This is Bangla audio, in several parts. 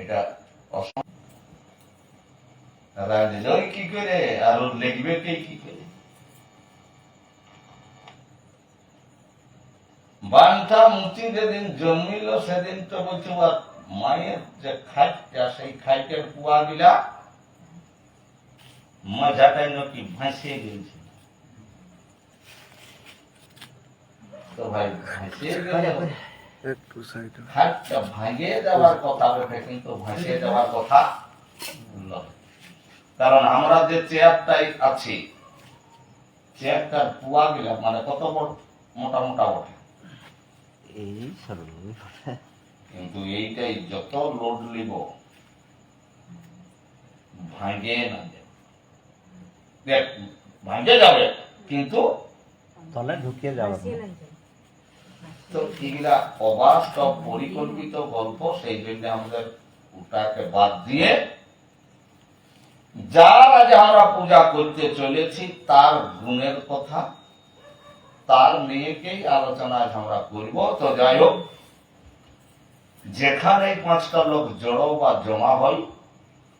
এটা কি করে? আর ওর লিখবে কে কি করে? মুচি যেদিন জন্মিল, সেদিন তো বলছে মায়ের যে খাইটা সেই খাইটের কুয়া গিলা মজাটাই নাকি ভাসিয়ে গেছে তো ভাই, ভাসিয়ে একটু সাইড ভাঙে যাওয়ার কথা বটে কিন্তু ভাসিয়ে যাওয়ার কথা কারণ আমরা যে চেয়ারটাই আছি চেয়ারটার পুয়া গিলা মানে কত বড়? মোটা মোটা বটে। এই কিন্তু এইটাই যত লোড লিব ভাঙে না যাবে দেখ ভাঙে যাবে কিন্তু তলে ঢুকিয়ে যাওয়ার তো এগুলা অবাস্তব পরিকল্পিত গল্প, সেই জন্য আমাদের ওটাকে বাদ দিয়ে যার আজ আমরা পূজা করতে চলেছি, তার গুণের কথা, তার মেয়েকেই আলোচনায় আমরা করব। তো যাই হোক, যেখানে পাঁচটা লোক জড়ো বা জমা হয়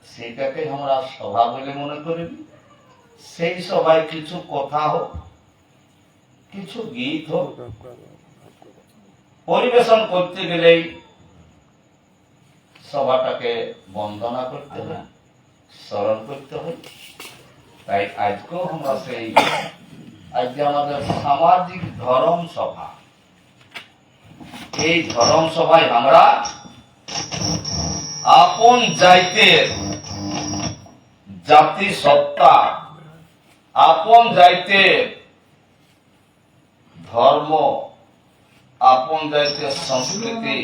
সেটাকে আমরা সভা বলে মনে করি। সেই সভায় কিছু কথা হোক, কিছু গীত হোক পরিবেশন করতে গেলেই সভাটাকে বন্দনা করতে হয়, স্মরণ করতে হয়। তাই আজকেও আমরা সেই, আজকে আমাদের সামাজিক ধরম সভা। এই ধরম সভায় আমরা আপন যাইতের জাতি সত্তা আপন যাইতের ধর্ম আপন যাইতের সংস্কৃতি,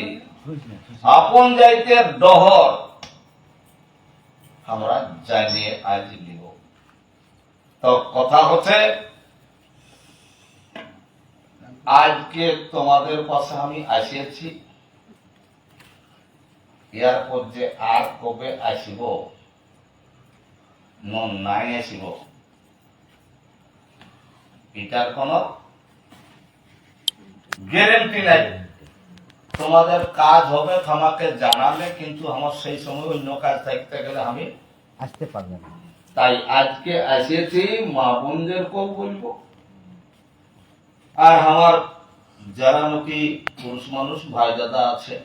আপন যাইতের ডহর, আমরা জানিয়ে আজ নিব তো কথা হচ্ছে, আজকে তোমাদের পাশে আমি আসিয়েছি। এরপর যে আর কবে আসিব নাই আসিব। এটার কোনো গ্যারেন্টি নাই। তোমাদের কাজ হবে আমাকে জানালে কিন্তু আমার সেই সময় অন্য কাজ থাকতে গেলে আমি আসতে পারবে না। তাই আজকে আসিয়েছি মা বোনদেরকেও বলব। আর আমার যারা নাকি পুরুষ মানুষ ভাই দাদা আছে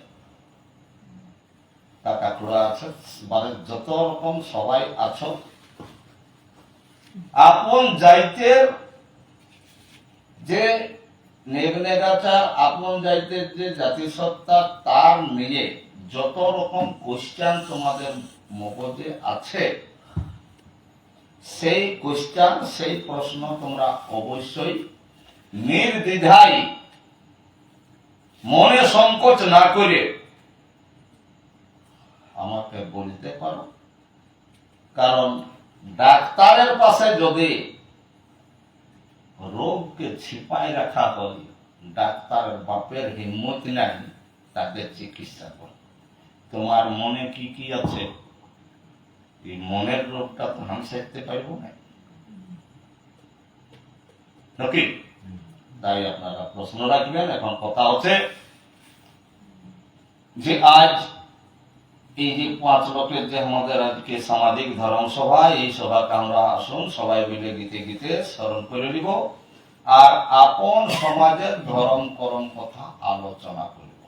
কাকা খুড়া আছে মানে যত রকম সবাই আছো। আপন যাইতে যে আপন যাইতের যে জাতিসত্তা তার নিয়ে যত রকম কোশ্চেন তোমাদের মগজে আছে, সেই কোশ্চেন সেই প্রশ্ন তোমরা অবশ্যই নির্দ্বিধায় মনে সংকোচ না করে আমাকে বলতে পারো। কারণ ডাক্তারের পাশে যদি রোগকে ছিপাই রাখা হয় ডাক্তারের বাপের হিম্মত নাই তাকে চিকিৎসা কর তোমার মনে কি কি আছে? এই মনের রোগটা তো আমি সেরতে পারব না। নাকি? তাই আপনারা প্রশ্ন রাখবেন, এখন কথা হচ্ছে যে আজ এই যে পাঁচ লোকের যে আমাদের আজকে সামাজিক ধর্ম সভা, এই সভাকে আমরা আসুন, সবাই মিলে গীতে গীতে স্মরণ করে নিব আর আপন সমাজের ধর্ম করম কথা আলোচনা করব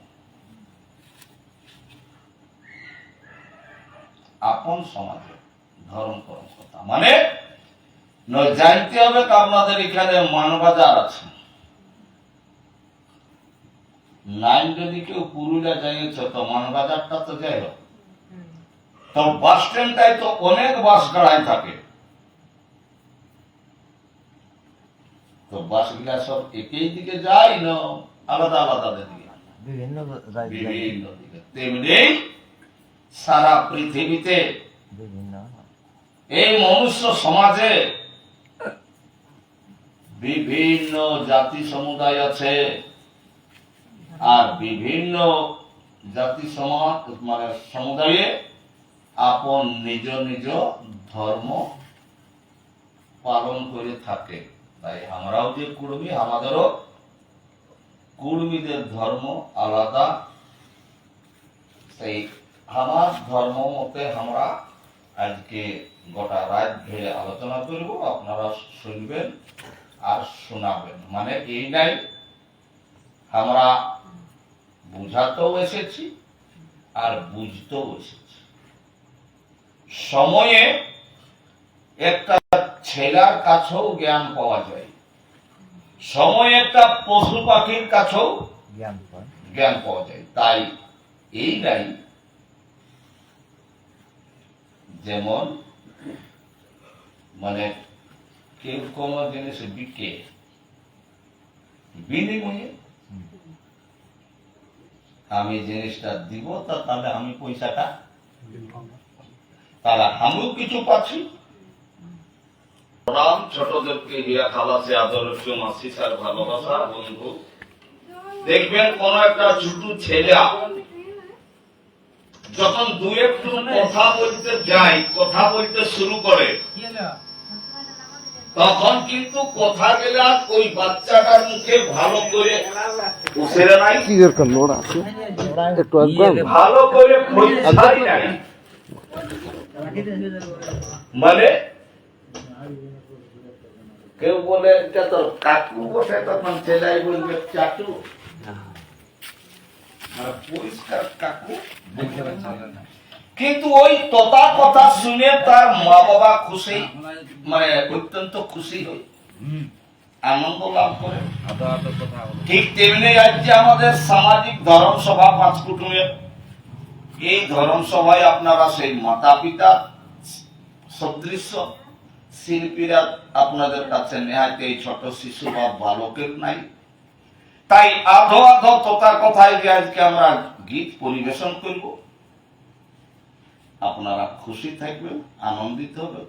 আপন সমাজের ধর্ম করম কথা মানে জানতে হবে আপনাদের এখানে মানবাজার আছে। লাইন যদি কেউ পুরুলিয়া যাইয়েছ তো মানবাজারটা তো যাই হোক। তো বাস স্ট্যান্ডটায় তো অনেক বাস দাঁড়ায় থাকে। তো বাসগুলা সব একই দিকে যায় না আলাদা আলাদা দিকে বিভিন্ন বিভিন্ন দিকে। তেমনি সারা পৃথিবীতে বিভিন্ন। এই মনুষ্য সমাজে বিভিন্ন জাতি সমুদায় আছে। আর বিভিন্ন জাতি সমাজ মানে সমুদায়ে আপন নিজ নিজ ধর্ম পালন করে থাকে। তাই আমরাও যে কুর্মী, আমাদেরও কুর্মীদের ধর্ম আলাদা। সেই আমার ধর্ম মতে আমরা আজকে গোটা রাত ঘিরে আলোচনা করব। আপনারা শুনবেন আর শোনাবেন। মানে এই নাই, আমরা বুঝাতেও এসেছি আর বুঝতেও এসেছি। সময়ে একটা ছেলার কাছেও জ্ঞান পাওয়া যায়। সময় একটা পশু পাখির কাছেও জ্ঞান জ্ঞান পাওয়া যায়। তাই এই নাই। যেমন মানে কেউ কোনো জিনিস বিকে বিনিময়ে। আমি জিনিসটা দিব তা তাহলে আমি পয়সাটা তাহলে আমিও কিছু পাচ্ছি। রাম ছোটদেরকে হিয়া খালাসে স্যার ভালোবাসা বন্ধু। দেখবেন কোন একটা ছোট ছেলে যখন দু একটু কথা বলতে যায় কথা বলতে শুরু করে তখন কিন্তু কথা গেলা ওই বাচ্চাটার মুখে ভালো করে উসেরে নাই কি দরকার? লোড আছে? একটু ভালো করে পয়সাই নাই মানে? কেউ বলে এটা তোর কাকু বসে তখন ছেলাই বলবে চাটু মানে পরিষ্কার কাকু। কিন্তু ওই তোতা কথা শুনে তার মা বাবা খুশি মানে অত্যন্ত খুশি হই আনন্দ লাভ করে। ঠিক তেমনি আজকে আমাদের সামাজিক ধর্ম সভা পাঁচ কুটুমের এই ধর্ম সভায় আপনারা সেই মাতা পিতা সদৃশ্য শিল্পীরা আপনাদের কাছে নেহাতে এই ছোট শিশু বা বালকের নাই। তাই আধো আধো তোতা কথায় যে আজকে আমরা গীত পরিবেশন করব। আপনারা খুশি থাকবেন, আনন্দিত হবেন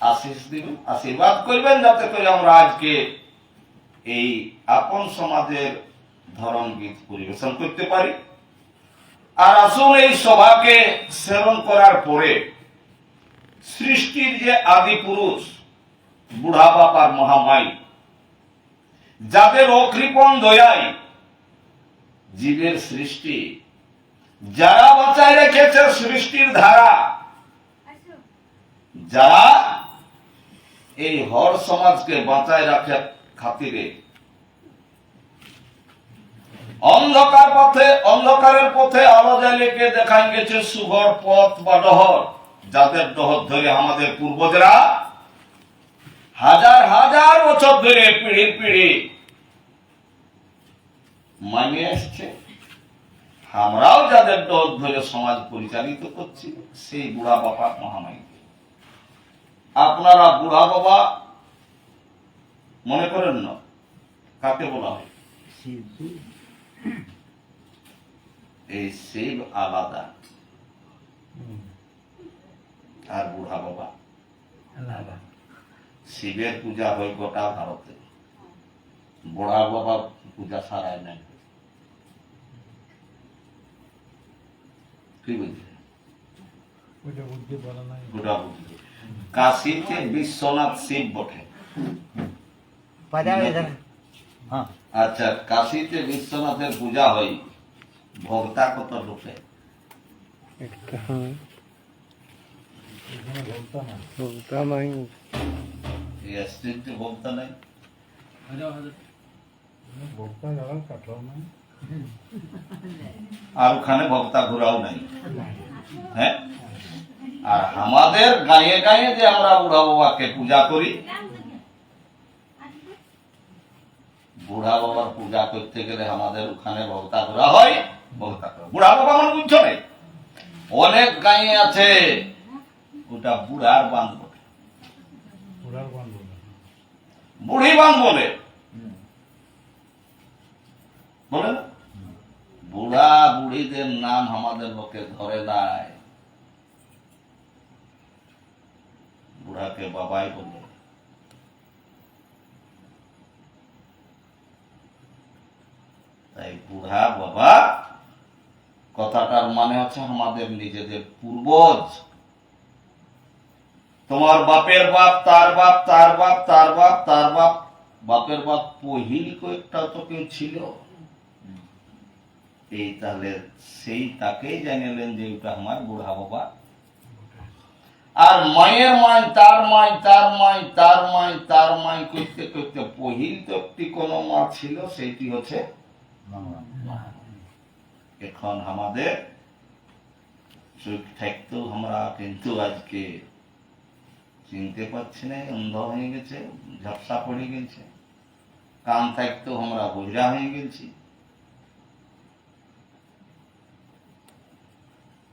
আশিস দিবেন, আশীর্বাদ করবেন যাতে করে আমরা আজকে এই আপন সমাজের ধরন গীত পরিবেশন করতে পারি। আর আসুন এই সভাকে সেবন করার পরে সৃষ্টির যে আদি পুরুষ বুড়া বাপার মহামাই, যাদের অকৃপণ দয়ায় জীবের সৃষ্টি, যারা বাঁচায় রেখেছে সৃষ্টির ধারা, যারা এই হর সমাজকে বাঁচায় রাখে খাতিরে অন্ধকার পথে, অন্ধকারের পথে আলো জ্বালিয়ে দেখাই গেছে সুঘর, পথ বা ডহর যাদের ডহর ধরে আমাদের পূর্বজরা হাজার হাজার বছর ধরে পিঢ়ি পিঢ়ি মানিয়ে আসছে আমরাও যাদের ডহর ধরে সমাজ পরিচালিত করছি, সেই বুড়া বাবা মহামারী আপনারা বুড়া বাবা মনে করেন না? কাকে বলা হয়? এই শিব আলাদা। আর বুড়া বাবা। শিবের পূজা হয় গোটা ভারতে। বুড়া বাবা পূজা সারায় নাই। কি বুঝলি কাশীতে বিশ্বনাথ শিব বটে। আচ্ছা কাশীতে বিশ্বনাথের পূজা হয় ভক্তা কত ঢুকে হ্যাঁ। নাই। ভক্তা নাই? আর ওখানে ভক্তা ঘোরাও নাই। হ্যাঁ? আর আমাদের গায়ে গায়ে যে আমরা বুড়া বাবাকে পূজা করি বুড়া বাবার পূজা করতে গেলে আমাদের ওখানে ভক্তা ঘোরা হয়। বুড়া বাবা মানে বুঝছ নাই অনেক গায়ে আছে ওটা বুড়ার বান বলে বুড়ি বান বলে বলে? বুড়া বুড়িদের নাম আমাদের লোকে ধরে নাই। বুড়াকে বাবাই বলে তাই বুড়া বাবা, কথাটার মানে হচ্ছে আমাদের নিজেদের পূর্বজ। তোমার বাপের বাপ, তার বাপ তার বাপ তার বাপ তার বাপ, বাপের বাপ পহিল কয়েকটা তো কেউ ছিল। এই তাহলে সেই তাকেই জানিলেন যে ওটা আমার বুড়া বাবা। আর মায়ের মাই তার মাই তার মাই তার মাই তার মাই করতে করতে পহিল তো একটি কোনো মা ছিল, সেইটি হচ্ছে এখন আমাদের চোখ থাকতেও আমরা কিন্তু আজকে চিনতে পারছি না অন্ধ হয়ে গেছে ঝাপসা পড়ে গেছে কান থাকতেও আমরা বোঝা হয়ে গেছি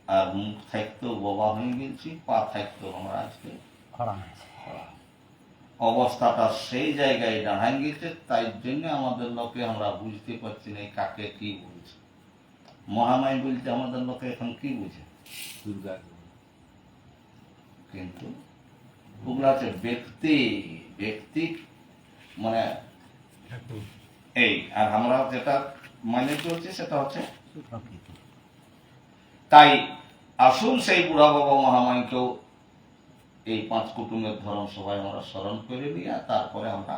আর মুখ থাকতেও বোবা হয়ে গেছি পা থাকতেও আমরা আজকে খরা অবস্থাটা সেই জায়গায় দাঁড়াই গেছে তাই জন্য আমাদের লোকে আমরা বুঝতে পারছি না কাকে কি বলছে। মহামায় বলতে আমাদের লোকে এখন কি বুঝে? দুর্গা কিন্তু ওগুলো হচ্ছে ব্যক্তি ব্যক্তি মানে এই আর আমরা যেটা মানে চলছে সেটা হচ্ছে তাই আসুন সেই বুড়া বাবা মহামাইকেও এই পাঁচ কুটুমের ধরন সবাই আমরা স্মরণ করে নিয়ে তারপরে আমরা